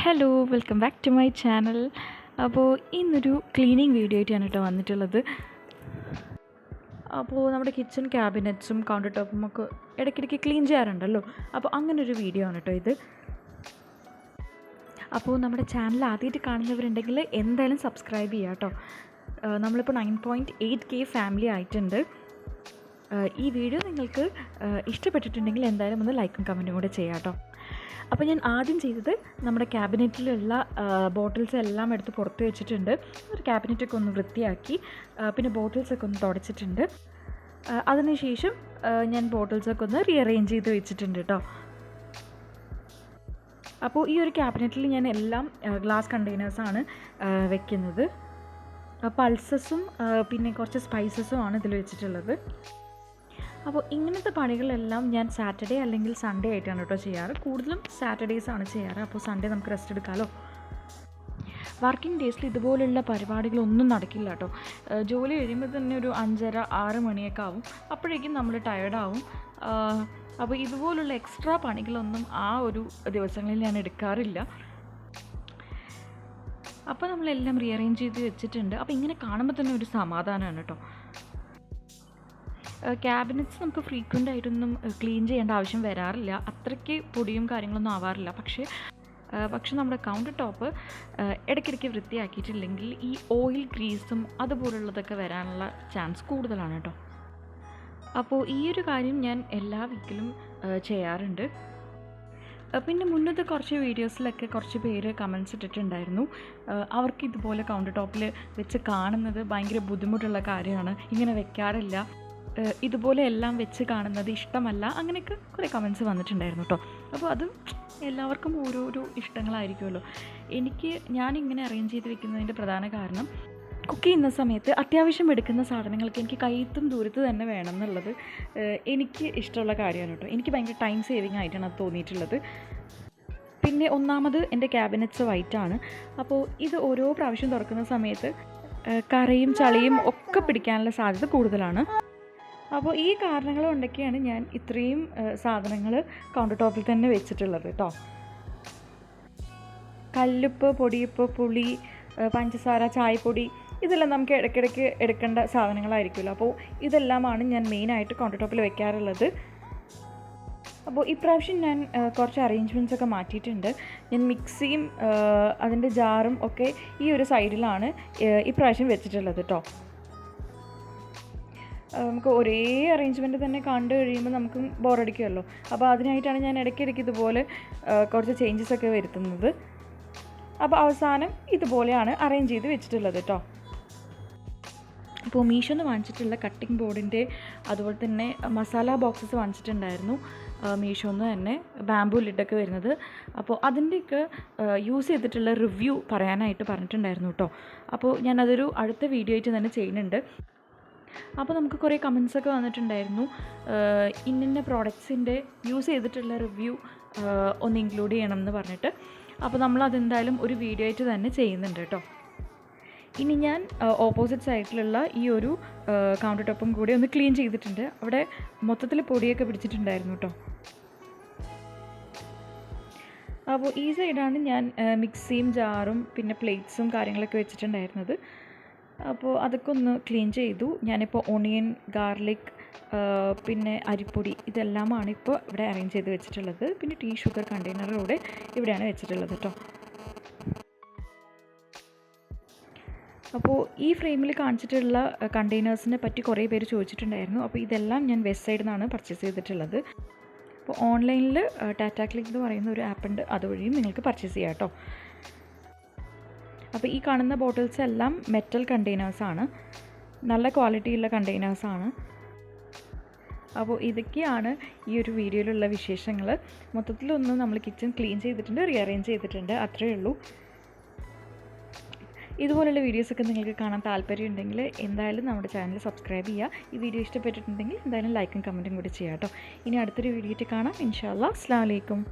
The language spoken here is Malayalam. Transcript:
Hello welcome back to my channel അപ്പോൾ ഇന്നൊരു ക്ലീനിങ് വീഡിയോ ആയിട്ടാണ് കേട്ടോ വന്നിട്ടുള്ളത്. അപ്പോൾ നമ്മുടെ കിച്ചൺ ക്യാബിനറ്റ്സും കൗണ്ടർ ടോപ്പും ഒക്കെ ഇടയ്ക്കിടയ്ക്ക് ക്ലീൻ ചെയ്യാറുണ്ടല്ലോ. അപ്പോൾ അങ്ങനെ ഒരു വീഡിയോ ആണ് കേട്ടോ ഇത്. അപ്പോൾ നമ്മുടെ ചാനൽ ആദ്യമായിട്ട് കാണുന്നവരുണ്ടെങ്കിൽ എന്തായാലും സബ്സ്ക്രൈബ് ചെയ്യുക കേട്ടോ. നമ്മളിപ്പോൾ nine point eight K family ആയിട്ടുണ്ട്. ഈ വീഡിയോ നിങ്ങൾക്ക് ഇഷ്ടപ്പെട്ടിട്ടുണ്ടെങ്കിൽ എന്തായാലും ഒന്ന് ലൈക്കും കമന്റും കൂടെ ചെയ്യാം കേട്ടോ. അപ്പോൾ ഞാൻ ആദ്യം ചെയ്തത് നമ്മുടെ ക്യാബിനറ്റിലുള്ള ബോട്ടിൽസ് എല്ലാം എടുത്ത് പുറത്ത് വെച്ചിട്ടുണ്ട്. ഒരു ക്യാബിനറ്റൊക്കെ ഒന്ന് വൃത്തിയാക്കി പിന്നെ ബോട്ടിൽസൊക്കെ ഒന്ന് തുടച്ചിട്ടുണ്ട്. അതിനുശേഷം ഞാൻ ബോട്ടിൽസൊക്കെ ഒന്ന് റീഅറേഞ്ച് ചെയ്ത് വെച്ചിട്ടുണ്ട് കേട്ടോ. അപ്പോൾ ഈ ഒരു ക്യാബിനറ്റിൽ ഞാൻ എല്ലാം ഗ്ലാസ് കണ്ടെയ്നേഴ്സാണ് വെക്കുന്നത്. പൾസസും പിന്നെ കുറച്ച് സ്പൈസസും ആണ് ഇതിൽ വെച്ചിട്ടുള്ളത്. അപ്പോൾ ഇങ്ങനത്തെ പണികളെല്ലാം ഞാൻ സാറ്റർഡേ അല്ലെങ്കിൽ സൺഡേ ആയിട്ടാണ് കേട്ടോ ചെയ്യാറ്. കൂടുതലും സാറ്റർഡേസ് ആണ് ചെയ്യാറ്. അപ്പോൾ സൺഡേ നമുക്ക് റെസ്റ്റ് എടുക്കാമല്ലോ വർക്കിംഗ് ഡേയ്സിൽ ഇതുപോലുള്ള പരിപാടികളൊന്നും നടക്കില്ല കേട്ടോ. ജോലി കഴിയുമ്പോൾ തന്നെ ഒരു അഞ്ചര ആറ് മണിയൊക്കെ ആവും. അപ്പോഴേക്കും നമ്മൾ ടയർഡാവും അപ്പോൾ ഇതുപോലുള്ള എക്സ്ട്രാ പണികളൊന്നും ആ ഒരു ദിവസങ്ങളിൽ ഞാൻ എടുക്കാറില്ല. അപ്പോൾ നമ്മളെല്ലാം റീഅറേഞ്ച് ചെയ്ത് വെച്ചിട്ടുണ്ട്. അപ്പോൾ ഇങ്ങനെ കാണുമ്പോൾ തന്നെ ഒരു സമാധാനമാണ് കേട്ടോ. ക്യാബിനറ്റ്സ് നമുക്ക് ഫ്രീക്വന്റ് ആയിട്ടൊന്നും ക്ലീൻ ചെയ്യേണ്ട ആവശ്യം വരാറില്ല. അത്രയ്ക്ക് പൊടിയും കാര്യങ്ങളൊന്നും ആവാറില്ല. പക്ഷേ പക്ഷേ നമ്മുടെ കൗണ്ടർ ടോപ്പ് ഇടയ്ക്കിടയ്ക്ക് വൃത്തിയാക്കിയിട്ടില്ലെങ്കിൽ ഈ ഓയിൽ ഗ്രീസും അതുപോലുള്ളതൊക്കെ വരാനുള്ള ചാൻസ് കൂടുതലാണ് കേട്ടോ. അപ്പോൾ ഈ ഒരു കാര്യം ഞാൻ എല്ലാ വീക്കിലും ചെയ്യാറുണ്ട്. പിന്നെ മുന്നത്തെ കുറച്ച് വീഡിയോസിലൊക്കെ കുറച്ച് പേര് കമൻസ് ഇട്ടിട്ടുണ്ടായിരുന്നു. അവർക്ക് ഇതുപോലെ കൗണ്ടർ ടോപ്പിൽ വെച്ച് കാണുന്നത് ഭയങ്കര ബുദ്ധിമുട്ടുള്ള കാര്യമാണ്. ഇങ്ങനെ വെക്കാറില്ല. ഇതുപോലെ എല്ലാം വെച്ച് കാണുന്നത് ഇഷ്ടമല്ല. അങ്ങനെയൊക്കെ കുറേ കമൻസ് വന്നിട്ടുണ്ടായിരുന്നു കേട്ടോ അപ്പോൾ അത് എല്ലാവർക്കും ഓരോരോ ഇഷ്ടങ്ങളായിരിക്കുമല്ലോ. എനിക്ക് ഞാനിങ്ങനെ അറേഞ്ച് ചെയ്ത് വെക്കുന്നതിന്റെ പ്രധാന കാരണം കുക്ക് ചെയ്യുന്ന സമയത്ത് അത്യാവശ്യം എടുക്കുന്ന സാധനങ്ങൾക്ക് എനിക്ക് കയ്യത്തും ദൂരത്ത് തന്നെ വേണം എന്നുള്ളത് എനിക്ക് ഇഷ്ടമുള്ള കാര്യമാണ് കേട്ടോ എനിക്ക് ഭയങ്കര ടൈം സേവിങ് ആയിട്ടാണ് അത് തോന്നിയിട്ടുള്ളത്. പിന്നെ ഒന്നാമത് എന്റെ ക്യാബിനറ്റ്സ് വൈറ്റാണ് അപ്പോൾ ഇത് ഓരോ പ്രാവശ്യം തുറക്കുന്ന സമയത്ത് കറയും ചളിയും ഒക്കെ പിടിക്കാനുള്ള സാധ്യത കൂടുതലാണ്. അപ്പോൾ ഈ കാരണങ്ങൾ കൊണ്ടൊക്കെയാണ് ഞാൻ ഇത്രയും സാധനങ്ങൾ കൗണ്ടർ ടോപ്പിൽ തന്നെ വെച്ചിട്ടുള്ളത് കേട്ടോ. കല്ലുപ്പ് പൊടിയുപ്പ് പുളി പഞ്ചസാര ചായപ്പൊടി ഇതെല്ലാം നമുക്ക് ഇടയ്ക്കിടയ്ക്ക് എടുക്കേണ്ട സാധനങ്ങളായിരിക്കുമല്ലോ. അപ്പോൾ ഇതെല്ലാമാണ് ഞാൻ മെയിനായിട്ട് കൗണ്ടർ ടോപ്പിൽ വെക്കാറുള്ളത്. അപ്പോൾ ഇപ്രാവശ്യം ഞാൻ കുറച്ച് അറേഞ്ച്മെന്റ്സ് ഒക്കെ മാറ്റിയിട്ടുണ്ട്. ഞാൻ മിക്സിയും അതിന്റെ ജാറും ഒക്കെ ഈ ഒരു സൈഡിലാണ് ഇപ്രാവശ്യം വെച്ചിട്ടുള്ളത് കേട്ടോ. നമുക്ക് ഒരേ അറേഞ്ച്മെന്റ് തന്നെ കണ്ടു കഴിയുമ്പോൾ നമുക്കും ബോറടിക്കുമല്ലോ അപ്പോൾ അതിനായിട്ടാണ് ഞാൻ ഇടയ്ക്കിടയ്ക്ക് ഇതുപോലെ കുറച്ച് ചേഞ്ചസ് ഒക്കെ വരുത്തുന്നത്. അപ്പോൾ അവസാനം ഇതുപോലെയാണ് അറേഞ്ച് ചെയ്ത് വെച്ചിട്ടുള്ളത് കേട്ടോ അപ്പോൾ മീഷോന്ന് വാങ്ങിച്ചിട്ടുള്ള കട്ടിംഗ് ബോർഡിന്റെ അതുപോലെ തന്നെ മസാല ബോക്സസ് വാങ്ങിച്ചിട്ടുണ്ടായിരുന്നു. മീഷോ മീഷോന്ന് തന്നെ ബാംബു ലിഡൊക്കെ വരുന്നത്. അപ്പോൾ അതിന്റെയൊക്കെ യൂസ് ചെയ്തിട്ടുള്ള റിവ്യൂ പറയാനായിട്ട് പറഞ്ഞിട്ടുണ്ടായിരുന്നു കേട്ടോ അപ്പോൾ ഞാനതൊരു അടുത്ത വീഡിയോ ആയിട്ട് തന്നെ ചെയ്യുന്നുണ്ട്. അപ്പോൾ നമുക്ക് കുറേ കമൻസൊക്കെ വന്നിട്ടുണ്ടായിരുന്നു. ഇന്നിന്റെ പ്രോഡക്ട്സിന്റെ യൂസ് ചെയ്തിട്ടുള്ള റിവ്യൂ ഒന്ന് ഇൻക്ലൂഡ് ചെയ്യണം എന്ന് പറഞ്ഞിട്ട്. അപ്പോൾ നമ്മൾ അതെന്തായാലും ഒരു വീഡിയോ ആയിട്ട് തന്നെ ചെയ്യുന്നുണ്ട് കേട്ടോ. ഇനി ഞാൻ ഓപ്പോസിറ്റ് സൈഡിലുള്ള ഈ ഒരു കൗണ്ടർ ടോപ്പും കൂടി ഒന്ന് ക്ലീൻ ചെയ്തിട്ടുണ്ട്. അവിടെ മൊത്തത്തിൽ പൊടിയൊക്കെ പിടിച്ചിട്ടുണ്ടായിരുന്നു കേട്ടോ. അപ്പോൾ ഈ സൈഡാണ് ഞാൻ മിക്സിയും ജാറും പിന്നെ പ്ലേറ്റ്സും കാര്യങ്ങളൊക്കെ വെച്ചിട്ടുണ്ടായിരുന്നത്. അപ്പോൾ അതൊക്കെ ഒന്ന് ക്ലീൻ ചെയ്തു. ഞാനിപ്പോൾ ഓണിയൻ ഗാർലിക് പിന്നെ അരിപ്പൊടി ഇതെല്ലാമാണ് ഇപ്പോൾ ഇവിടെ അറേഞ്ച് ചെയ്ത് വെച്ചിട്ടുള്ളത്. പിന്നെ ടീ ഷുഗർ കണ്ടെയ്നറിലൂടെ ഇവിടെയാണ് വെച്ചിട്ടുള്ളത് കേട്ടോ. അപ്പോൾ ഈ ഫ്രെയിമിൽ കാണിച്ചിട്ടുള്ള കണ്ടെയ്നേഴ്സിനെ പറ്റി കുറേ പേര് ചോദിച്ചിട്ടുണ്ടായിരുന്നു. അപ്പോൾ ഇതെല്ലാം ഞാൻ വെസ്റ്റ് സൈഡിൽ നിന്നാണ് പർച്ചേസ് ചെയ്തിട്ടുള്ളത്. അപ്പോൾ ഓൺലൈനിൽ ടാറ്റാ ക്ലിക്ക് എന്ന് പറയുന്ന ഒരു ആപ്പ് ഉണ്ട്. അതുവഴിയും നിങ്ങൾക്ക് പർച്ചേസ് ചെയ്യാം കേട്ടോ. അപ്പോൾ ഈ കാണുന്ന ബോട്ടിൽസ് എല്ലാം മെറ്റൽ കണ്ടെയ്നേഴ്സാണ് നല്ല ക്വാളിറ്റിയുള്ള കണ്ടെയ്നേഴ്സാണ് അപ്പോൾ ഇതൊക്കെയാണ് ഈ ഒരു വീഡിയോയിലുള്ള വിശേഷങ്ങൾ മൊത്തത്തിലൊന്ന് നമ്മൾ കിച്ചൺ ക്ലീൻ ചെയ്തിട്ടുണ്ട് റീഅറേഞ്ച് ചെയ്തിട്ടുണ്ട്. അത്രയേ ഉള്ളൂ. ഇതുപോലുള്ള വീഡിയോസൊക്കെ നിങ്ങൾക്ക് കാണാൻ താല്പര്യമുണ്ടെങ്കിൽ എന്തായാലും നമ്മുടെ ചാനൽ സബ്സ്ക്രൈബ് ചെയ്യുക. ഈ വീഡിയോ ഇഷ്ടപ്പെട്ടിട്ടുണ്ടെങ്കിൽ എന്തായാലും ലൈക്കും കമന്റും കൂടി ചെയ്യാം കേട്ടോ. ഇനി അടുത്തൊരു വീഡിയോ ആയിട്ട് കാണാം. ഇൻഷാല്ലാ അസ്സാം വലൈക്കും